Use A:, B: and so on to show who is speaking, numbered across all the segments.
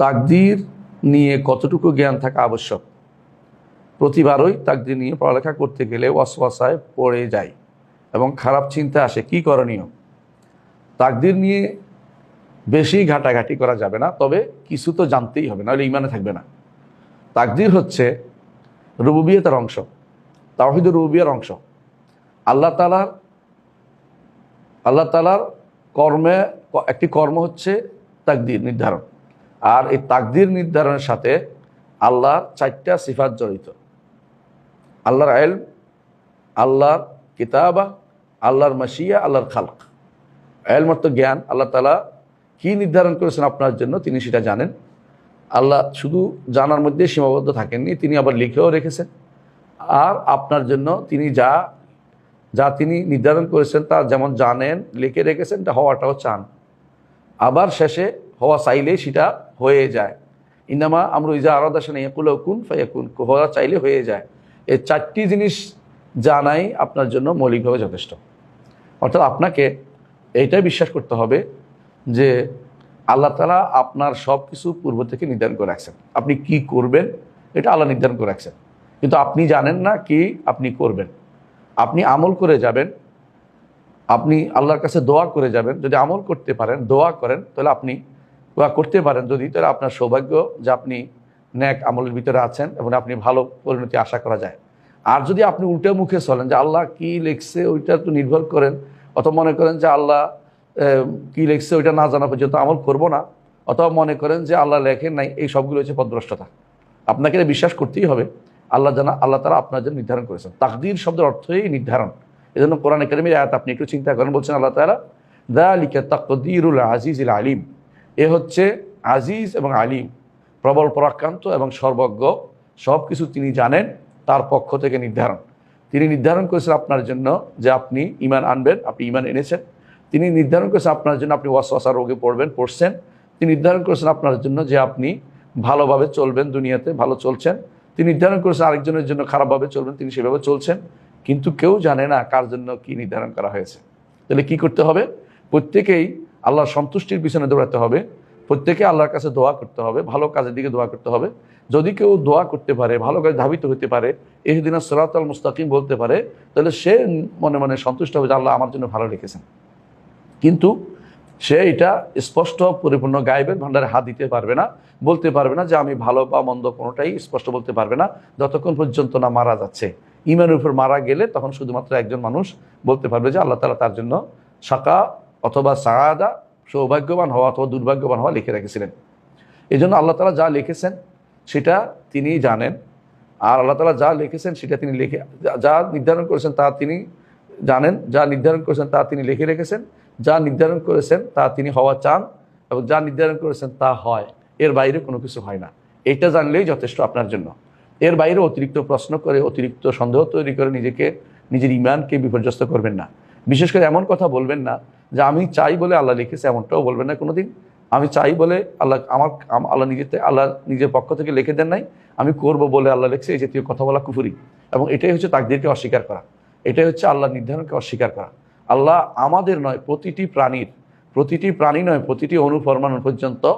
A: তাকদির নিয়ে কতটুকু জ্ঞান থাকা আবশ্যক? প্রতিবারই তাকদির নিয়ে পড়ালেখা করতে গেলে ওয়াসওয়াসায় পড়ে যায় এবং খারাপ চিন্তা আসে, কি করণীয়? তাকদির নিয়ে বেশি ঘাটাঘাটি করা যাবে না, তবে কিছু তো জানতেই হবে, নাহলে ইমানে থাকবে না। তাকদির হচ্ছে রুবুবিয়তের অংশ তাওহিদ রুবিয়ার অংশ। আল্লাহ তালার আল্লাহ তালার কর্মে, একটি কর্ম হচ্ছে তাকদির নির্ধারণ। আর এই তাকদির নির্ধারণের সাথে আল্লাহর চারটা সিফাত জড়িত। আল্লাহর আইল, আল্লাহর কিতাবা, আল্লাহর মাসিয়া আল্লাহর খালক। আইল মতো জ্ঞান, আল্লাহ তালা কি নির্ধারণ করেছেন আপনার জন্য তিনি সেটা জানেন। আল্লাহ শুধু জানার মধ্যে সীমাবদ্ধ থাকেননি, তিনি আবার লিখেও রেখেছেন। আর আপনার জন্য তিনি যা যা তিনি নির্ধারণ করেছেন তা যেমন জানেন, লিখে রেখেছেন, তা হওয়াটাও চান। আবার শেষে হওয়া চাইলে সেটা হয়ে যায়। ইনামা আমরা ইজা আরাদাসে নেই কুল কুন ফাইয়াকুন হওয়া চাইলে হয়ে যায়। এই চারটি জিনিস জানাই আপনার জন্য মৌলিকভাবে যথেষ্ট। অর্থাৎ আপনাকে এইটাই বিশ্বাস করতে হবে যে আল্লাহ তালা আপনার সব কিছু পূর্ব থেকে নির্ধারণ করে রাখছেন। আপনি কি করবেন, এটা আল্লাহ নির্ধারণ করে রাখছেন। কিন্তু আপনি জানেন না কি আপনি করবেন। আপনি আমল করে যাবেন, আপনি আল্লাহর কাছে দোয়া করে যাবেন। যদি আমল করতে পারেন, দোয়া করেন, তাহলে আপনি দোয়া করতে পারেন যদি, তাহলে আপনার সৌভাগ্য যে আপনি ন্যাক আমলের ভিতরে আছেন এবং আপনি ভালো পরিণতি আশা করা যায়। আর যদি আপনি উল্টো মুখে চলেন যে আল্লাহ কি লিখছে ওইটা তো নির্ভর করেন, অথবা মনে করেন যে আল্লাহ কি লিখছে ওইটা না জানা পর্যন্ত আমল করব না, অথবা মনে করেন যে আল্লাহ লেখেন নাই, এই সবগুলো হচ্ছে পদভ্রষ্টতা। আপনাকে এটা বিশ্বাস করতেই হবে, আল্লাহ জানা, আল্লাহ তারা আপনার জন্য নির্ধারণ করেছেন। তাকদির শব্দের অর্থই নির্ধারণ। এই জন্য কোরআন একাডেমির আয়াত আপনি একটু চিন্তা করেন, বলছেন আল্লাহ তালা দা লিখে তাকদিরুল আজিজ আলিম। এ হচ্ছে আজিজ এবং আলিম, প্রবল পরাক্রান্ত এবং সর্বজ্ঞ সব কিছু তিনি জানেন, তার পক্ষ থেকে নির্ধারণ। তিনি নির্ধারণ করেছেন আপনার জন্য যে আপনি ইমান আনবেন, আপনি ইমান এনেছেন। তিনি নির্ধারণ করেছেন আপনার জন্য আপনি ওয়াসওয়াসা রোগে পড়বেন, পড়ছেন। তিনি নির্ধারণ করেছেন আপনার জন্য যে আপনি ভালোভাবে চলবেন দুনিয়াতে, ভালো চলছেন। তিনি নির্ধারণ করেছেন আরেকজনের জন্য খারাপভাবে চলবেন, তিনি সেভাবে চলছেন। কিন্তু কেউ জানে না কার জন্য কি নির্ধারণ করা হয়েছে। তাহলে কি করতে হবে? প্রত্যেকেই আল্লাহর সন্তুষ্টির পিছনে দৌড়াতে হবে। প্রত্যেকে আল্লাহর কাছে দোয়া করতে হবে, ভালো কাজের দিকে দোয়া করতে হবে। যদি কেউ দোয়া করতে পারে, ভালো কাজে ধাবিত হতে পারে, এহদিনা সরাত আল মুস্তাকিম বলতে পারে, তাহলে সে মনে মনে সন্তুষ্ট হবে যে আল্লাহ আমার জন্য ভালো রেখেছেন। কিন্তু সে এটা স্পষ্ট, পরিপূর্ণ, গায়েবের ভান্ডারে হাত দিতে পারবে না, বলতে পারবে না যে আমি ভালো বা মন্দ কোনোটাই স্পষ্ট বলতে পারবে না। যতক্ষণ পর্যন্ত না মারা যাচ্ছে। ইমানের উপর মারা গেলে তখন শুধুমাত্র একজন মানুষ বলতে পারবে যে আল্লাহ তালা তার জন্য সাকা অথবা সাদা সৌভাগ্যবান হওয়া অথবা দুর্ভাগ্যবান হওয়া লিখে রেখেছিলেন। এই জন্য আল্লাহ তালা যা লিখেছেন, সেটা তিনি জানেন। আর আল্লাহ তালা যা লিখেছেন, সেটা তিনি লিখে, যা- নির্ধারণ করেছেন, তা তিনি জানেন। যা নির্ধারণ করেছেন, তা তিনি লিখে রেখেছেন। যা নির্ধারণ করেছেন, তা তিনি হওয়া চান এবং যা নির্ধারণ করেছেন, তা হয়। এর বাইরে কোনো কিছু হয় না। এটা জানলেই যথেষ্ট আপনার জন্য। এর বাইরে অতিরিক্ত প্রশ্ন করে, অতিরিক্ত সন্দেহ তৈরি করে নিজেকে, নিজের ইমানকে বিপর্যস্ত করবেন না। বিশেষ করে এমন কথা বলবেন না যে আমি চাই বলে আল্লাহ লিখেছে, এমনটাও বলবেন না কোনোদিন। আমি চাই বলে আল্লাহ আমার, আম- আল্লাহ নিজেতে আল্লাহ নিজের পক্ষ থেকে লিখে দেন নাই, আমি করব বলে আল্লাহ লিখছে, এই জাতীয় কথা বলা কুফুরি। এবং এটাই হচ্ছে তাকদিরকে অস্বীকার করা। এটাই হচ্ছে আল্লাহ নির্ধারণকে অস্বীকার করা। আল্লাহ আমাদের নয়, প্রতিটি প্রাণীর, প্রতিটি প্রাণী নয়, প্রতিটি অনুপরমাণু পর্যন্ত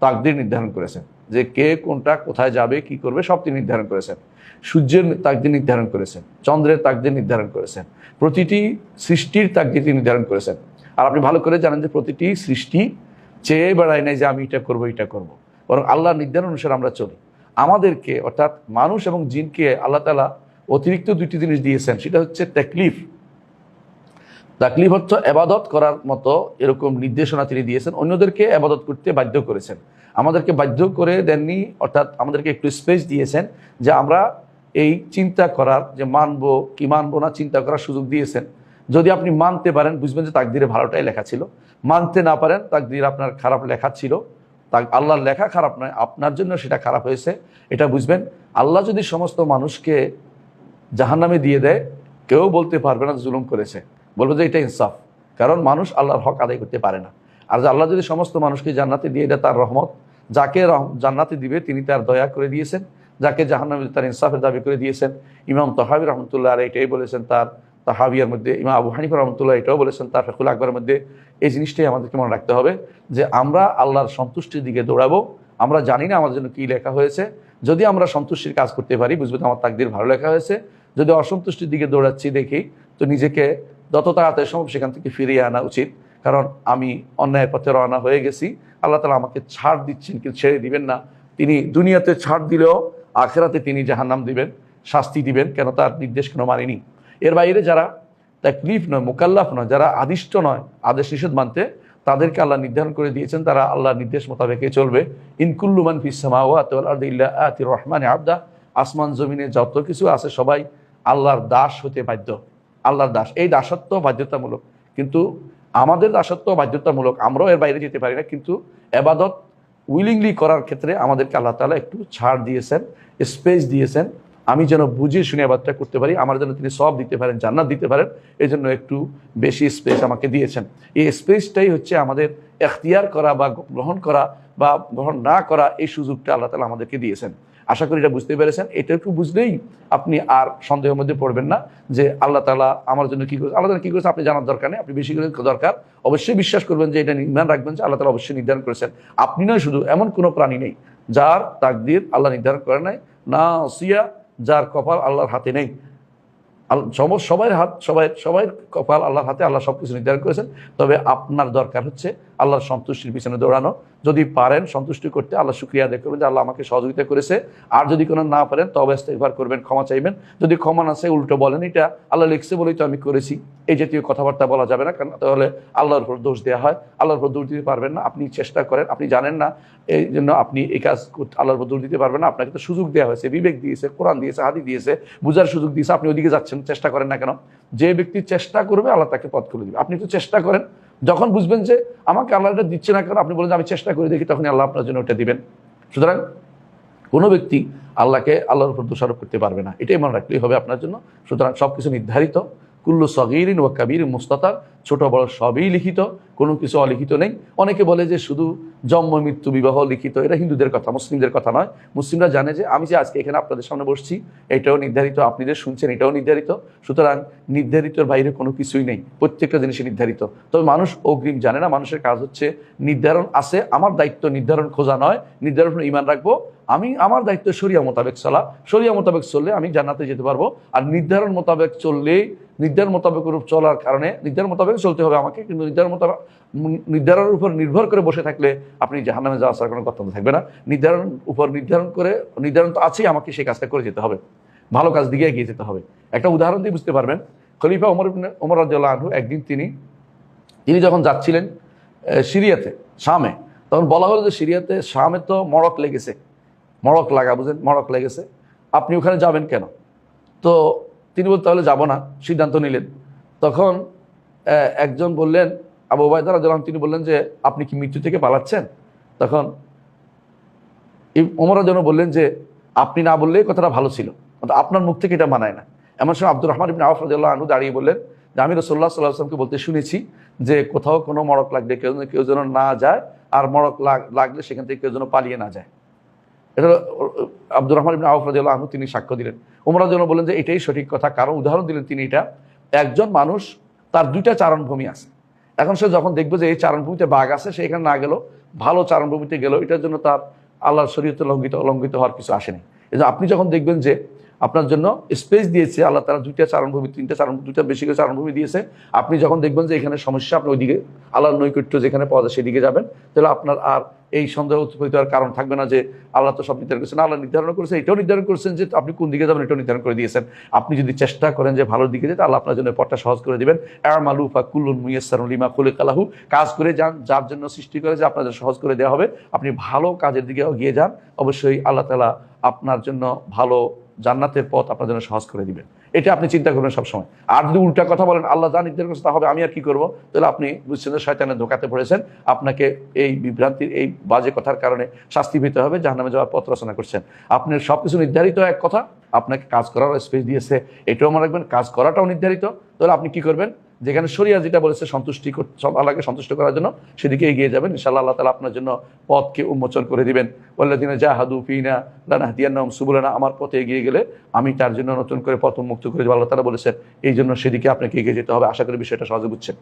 A: তাকদির নির্ধারণ করেছেন। যে কে কোনটা, কোথায় যাবে, কি করবে, সব তিনি নির্ধারণ করেছেন। সূর্যের তাকদির নির্ধারণ করেছেন, চন্দ্রের তাকদির নির্ধারণ করেছেন, প্রতিটি সৃষ্টির তাকদির তিনি নির্ধারণ করেছেন। আর আপনি ভালো করে জানেন যে প্রতিটি সৃষ্টি চেয়ে বেড়ায় নাই যে আমি এটা করব এটা করব। বরং আল্লাহর নির্ধারণ অনুসারে আমরা চলি। আমাদেরকে, অর্থাৎ মানুষ এবং জিনকে আল্লাহ তালা অতিরিক্ত দুইটি জিনিস দিয়েছেন, সেটা হচ্ছে তেকলিফ। তাকলিফ হচ্ছে এবাদত করার মতো এরকম নির্দেশনা তিনি দিয়েছেন, অন্যদেরকে এবাদত করতে বাধ্য করেছেন। আমাদেরকে বাধ্য করে দেননি, অর্থাৎ আমাদেরকে একটু স্পেস দিয়েছেন যে আমরা এই চিন্তা করার যে মানবো কি মানবো না চিন্তা করার সুযোগ দিয়েছেন। যদি আপনি মানতে পারেন, বুঝবেন যে তাকদিরে ভালোটাই লেখা ছিল। মানতে না পারেন, তাকদির আপনার খারাপ লেখা ছিল। তা আল্লাহর লেখা খারাপ নয়, আপনার জন্য সেটা খারাপ হয়েছে। এটা বুঝবেন, আল্লাহ যদি সমস্ত মানুষকে জাহান্নামে দিয়ে দেয়, কেউ বলতে পারবে না জুলুম করেছে। বলবে যে এটা ইনসাফ। কারণ মানুষ আল্লাহর হক আদায় করতে পারে না। আর আল্লাহ যদি সমস্ত মানুষকে জান্নাতে দিয়ে দেয়, তার রহমত যাকে জান্নাতে দিবে, তিনি তার দয়া করে দিয়েছেন। যাকে জাহান্নামে তার ইনসাফের দাবি করে দিয়েছেন। ইমাম তহাবি রহমতুল্লাহ আর এটাই বলেছেন তার তাহাবিয়ার মধ্যে, ইমাম আবু হানিফা রহমতুল্লাহ এটাও বলেছেন তার ফেকুল আকবরের মধ্যে। এই জিনিসটাই আমাদেরকে মনে রাখতে হবে যে আমরা আল্লাহর সন্তুষ্টির দিকে দৌড়াবো। আমরা জানি না আমাদের জন্য কী লেখা হয়েছে। যদি আমরা সন্তুষ্টির কাজ করতে পারি, বুঝব আমার তাকদির ভালো লেখা হয়েছে। যদি অসন্তুষ্টির দিকে দৌড়াচ্ছি দেখি, তো নিজেকে যত তাড়াতাড়ি সম্ভব সেখান থেকে ফিরিয়ে আনা উচিত। কারণ আমি অন্যায়ের পথে রওনা হয়ে গেছি। আল্লাহ তালা আমাকে ছাড় দিচ্ছেন, কিন্তু ছেড়ে দিবেন না। তিনি দুনিয়াতে ছাড় দিলেও আখেরাতে তিনি জাহান্নাম দিবেন, শাস্তি দিবেন, কেন তার নির্দেশ কেন মানিনি। এর বাইরে যারা তাকলিফ নয়, মোকাল্লাফ নয়, যারা আদিষ্ট নয়, আদেশ নিষেধ মানতে, তাদেরকে আল্লাহ নির্ধারণ করে দিয়েছেন, তারা আল্লাহর নির্দেশ মোতাবেকে চলবে। ইনকুল্লুমান রহমান আবদা, আসমান জমিনে যত কিছু আছে সবাই আল্লাহর দাস হতে বাধ্য। আল্লাহর দাস, এই দাসত্ব বাধ্যতামূলক। কিন্তু আমাদের দাসত্ব বাধ্যতামূলক, আমরাও এর বাইরে যেতে পারি না, কিন্তু এবাদত উইলিংলি করার ক্ষেত্রে আমাদেরকে আল্লাহ তালা একটু ছাড় দিয়েছেন স্পেস দিয়েছেন। আমি যেন বুঝে শুনে আবাদটা করতে পারি, আমার জন্য তিনি সব দিতে পারেন, জান্নাত দিতে পারেন এই জন্য একটু বেশি স্পেস আমাকে দিয়েছেন। এই স্পেসটাই হচ্ছে আমাদের এখতিয়ার করা বা গ্রহণ করা বা গ্রহণ না করা এই সুযোগটা আল্লাহ তালা আমাদেরকে দিয়েছেন। আশা করি এটা বুঝতে পেরেছেন। এটা একটু বুঝলেই আপনি আর সন্দেহের মধ্যে পড়বেন না যে আল্লাহ তালা আমার জন্য কী করেছে, আল্লাহ তালা কী করেছে আপনি জানার দরকার নেই, আপনি বেশি করে দরকার। অবশ্যই বিশ্বাস করবেন যে এটা নির্মাণ রাখবেন যে আল্লাহ তালা অবশ্যই নির্ধারণ করেছেন। আপনি নয়, শুধু এমন কোনো প্রাণী নেই যার তাকদির আল্লাহ নির্ধারণ করে নাই, না সিয়া যার কপাল আল্লাহর হাতে নেই। সবাই হাত সবাই সবাই কপাল আল্লাহর হাতে আল্লাহ সব কিছু নির্ধারণ করেছেন। তবে আপনার দরকার হচ্ছে আল্লাহর সন্তুষ্টির পিছনে দৌড়ানো। যদি পারেন সন্তুষ্টি করতে আল্লাহ শুক্রিয়া আদায় করবেন যে আল্লাহ আমাকে সহযোগিতা করেছে। আর যদি কোনো না পারেন তবে ইস্তেকবার করবেন, ক্ষমা চাইবেন। যদি ক্ষমা না চাই উল্টো বলেন, এটা আল্লাহ লিখছে বলেই তো আমি করেছি। এই জাতীয় কথাবার্তা বলা যাবে না, কারণ তাহলে আল্লাহর উপর দোষ দেওয়া হয়। আল্লাহর উপর দোষ দিতে পারবেন না, আপনি চেষ্টা করেন, আপনি জানেন না, এই জন্য আপনি এই কাজ আল্লাহর উপর দোষ দিতে পারবেন না। আপনাকে তো সুযোগ দেওয়া হয়েছে, বিবেক দিয়েছে, কোরআন দিয়েছে হাদি দিয়েছে, বুঝার সুযোগ দিয়েছে, আপনি ওইদিকে যাচ্ছেন, চেষ্টা করেন না কেন? যে ব্যক্তি চেষ্টা করবে, আল্লাহ তাকে পথ করে দিবে। আপনি তো চেষ্টা করেন যখন বুঝবেন যে আমাকে আল্লাহ এটা দিচ্ছে না কারণ আপনি বলেন আমি চেষ্টা করে দেখি তখন আল্লাহ আপনার জন্য ওটা দিবেন। সুতরাং কোনো ব্যক্তি আল্লাহকে, আল্লাহর উপর দোষারোপ করতে পারবে না। এটাই মনে রাখলেই হবে আপনার জন্য। সুতরাং সব কিছু নির্ধারিত। কুল্লু সগিরিন ও কাবির মুস্তাতার, ছোট বড় সবই লিখিত, কোনো কিছু অলিখিত নেই। অনেকে বলে যে শুধু জন্ম, মৃত্যু, বিবাহ লিখিত এটা হিন্দুদের কথা, মুসলিমদের কথা নয়। মুসলিমরা জানে যে আমি যে আজকে এখানে আপনাদের সামনে বসছি, এটাও নির্ধারিত, আপনি যে শুনছেন এটাও নির্ধারিত। সুতরাং নির্ধারিতর বাইরে কোনো কিছুই নেই, প্রত্যেকটা জিনিসই নির্ধারিত। তবে মানুষ অগ্রিম জানে না, মানুষের কাজ হচ্ছে নির্ধারণ আছে, আমার দায়িত্ব নির্ধারণ খোঁজা নয়, নির্ধারণ ইমান রাখব। আমি, আমার দায়িত্ব সরিয়া মোতাবেক চলা সরিয়া মোতাবেক চললে আমি জান্নাতে যেতে পারব। আর নির্ধারণ মোতাবেক চললেই নির্ধারণ মোতাবেক রূপ চলার কারণে নির্ধারণ মোতাবেক চলতে হবে আমাকে, কিন্তু নির্ধার মোতাবেক, নির্ধারণের উপর নির্ভর করে বসে থাকলে আপনি জাহান্নামে যাওয়া আসার কোনো কর্তব্য থাকবে না। নির্ধারণ উপর নির্ধারণ করে, নির্ধারণ তো আছেই, আমাকে সেই কাজটা করে যেতে হবে। ভালো কাজ দিকে এগিয়ে যেতে হবে। একটা উদাহরণ দিয়ে বুঝতে পারবেন, খলিফা ওমর ওমর রাজ্লাহ আনহু একদিন তিনি তিনি যখন যাচ্ছিলেন সিরিয়াতে, শামে, তখন বলা হলো যে সিরিয়াতে শামে তো মড়ক লেগেছে। মড়ক লাগা বুঝেন মড়ক লেগেছে। আপনি ওখানে যাবেন কেন? তো তিনি বলতে, তাহলে যাব না। সিদ্ধান্ত নিলেন। তখন একজন বললেন, আবু ওবায়দা রাদিয়াল্লাহু তিনি বললেন যে, আপনি কি মৃত্যু থেকে পালাচ্ছেন? তখন ওমর যেন বললেন যে, আপনি না বললেই কথাটা ভালো ছিল। আপনার মুখ থেকে এটা মানায় না। এমন সময় আব্দুর রহমান ইবিন আউফ রাদিয়াল্লাহু আনহু দাঁড়িয়ে বললেন, যে, আমি রসোল্লা সাল্লাহ বলতে শুনেছি যে, কোথাও কোনো মড়ক লাগলে কেউ কেউ যেন না যায়, আর লাগ- লাগলে সেখান থেকে কেউ যেন পালিয়ে না যায়। এটা আব্দুর রহমান ইবিন আউফ রাদিয়াল্লাহু আনহু তিনি সাক্ষ্য দিলেন। ওমরা যেন বললেন যে, এটাই সঠিক কথা। কারণ উদাহরণ দিলেন তিনি এটা, একজন মানুষ, তার দুইটা চারণভূমি আছে। এখন সে যখন দেখবে যে এই চারণভূমিতে বাঘ আছে, সে এখানে না গেল ভালো চারণভূমিতে গেল এটার জন্য তার আল্লাহর শরীয়তে লঙ্ঘিত অলঙ্ঘিত হওয়ার কিছু আসেনি এই আপনি যখন দেখবেন যে আপনার জন্য স্পেস দিয়েছে, আল্লাহ তারা দুইটা চারণভূমি, তিনটা চারণ, দুইটা বেশি করে চারণভূমি দিয়েছে, আপনি যখন দেখবেন যে এখানে সমস্যা, আপনি ওইদিকে আল্লাহর নৈকট্য যেখানে পাওয়া যায় সেদিকে যাবেন, তাহলে আপনার আর এই সন্দেহ উৎপত্তি হওয়ার কারণ থাকবে না যে আল্লাহ তো সব নির্ধারণ করেছেন, আল্লাহ নির্ধারণ করেছেন এটাও নির্ধারণ করেছেন যে আপনি কোন দিকে যাবেন, এটাও নির্ধারণ করে দিয়েছেন। আপনি যদি চেষ্টা করেন যে ভালোর দিকে যেতে, আল্লাহ আপনার জন্য পথটা সহজ করে দিবেন। মালু ফা কুল্লুন মুয়াসারুল লিমা খুলে কালাহু কাজ করে যান, যার জন্য সৃষ্টি করে যে আপনাদের সহজ করে দেওয়া হবে। আপনি ভালো কাজের দিকে গিয়ে যান, অবশ্যই আল্লাহ তালা আপনার জন্য ভালো জান্নাতের পথ আপনার জন্য সহজ করে দিবেন। এটা আপনি চিন্তা করবেন সবসময়। আর যদি উল্টা কথা বলেন, আল্লাহ যা নির্দেশ করছে তা হবে, আমি আর কি করব? তাহলে আপনি বুঝছেন শয়তানের ধোকাতে পড়েছেন। আপনাকে এই বিভ্রান্তির, এই বাজে কথার কারণে শাস্তি পেতে হবে, জাহান্নামে যাওয়ার পথ রচনা করছেন। আপনার সব কিছু নির্ধারিত এক কথা, আপনাকে কাজ করার স্পেস দিয়েছে। এটাও মনে রাখবেন, কাজ করাটাও নির্ধারিত। তাহলে আপনি কি করবেন? যেখানে শরিয়া যেটা বলেছে সন্তুষ্টি সব আল্লাহকে সন্তুষ্ট করার জন্য, সেদিকে এগিয়ে যাবেন। ইনশাল্লাহ আল্লাহ তালা আপনার জন্য পথকে উন্মোচন করে দিবেন। বললে তিনি যা হাদু ফিনা লানা হাতিয়ান্নাম সুবুলানা, আমার পথে এগিয়ে গেলে আমি তার জন্য নতুন করে পথ উন্মুক্ত করে দেবো। আল্লাহ তালা বলেছেন, এই জন্য সেদিকে আপনাকে এগিয়ে যেতে হবে। আশা করি বিষয়টা সহজে বুঝছেন।